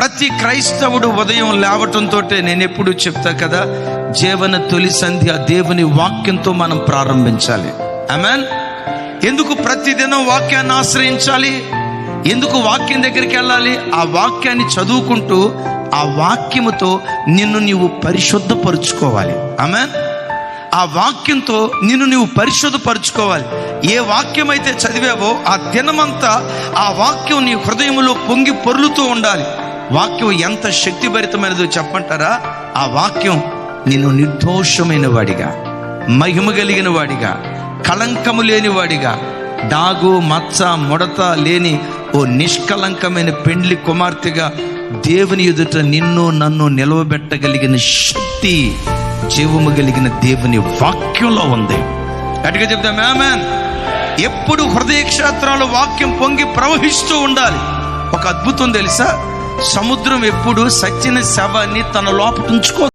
ప్రతి క్రైస్తవుడు ఉదయం లేవటంతో నేను ఎప్పుడు చెప్తా కదా జీవన తొలి సంధ్య దేవుని వాక్యంతో మనం ప్రారంభించాలి. ఆమెన్ ఎందుకు ప్రతిదినం వాక్యాన్ని ఆశ్రయించాలి? ఎందుకు వాక్యం దగ్గరికి వెళ్ళాలి? ఆ వాక్యాన్ని చదువుకుంటూ ఆ వాక్యముతో నిన్ను నీవు పరిశుద్ధపరుచుకోవాలి. ఆమెన్ ఆ వాక్యంతో నిన్ను నీవు పరిశుద్ధపరుచుకోవాలి. ఏ వాక్యం అయితే చదివావో ఆ దినమంతా ఆ వాక్యం నీ హృదయంలో పొంగి పొర్లుతూ ఉండాలి. వాక్యం ఎంత శక్తిభరితమైనదో చెప్పంటారా ఆ వాక్యం నిన్ను నిర్దోషమైన వాడిగా మహిమ కలిగిన వాడిగా కళంకము లేని వాడిగా డాగు మచ్చ ముడత లేని ఓ నిష్కలంకమైన పెండ్లి కుమార్తెగా దేవుని ఎదుట నిన్ను నన్ను నిలవబెట్టగలిగిన శక్తి జీవము కలిగిన దేవుని వాక్యంలో ఉంది. గట్టిగా చెప్తాం మ్యామన్ ఎప్పుడు హృదయ క్షేత్రాలు వాక్యం పొంగి ప్రవహిస్తూ ఉండాలి. ఒక అద్భుతం తెలుసా? సముద్రం ఎప్పుడు సచ్చిన శవాన్ని తన లోపల ఉంచుకో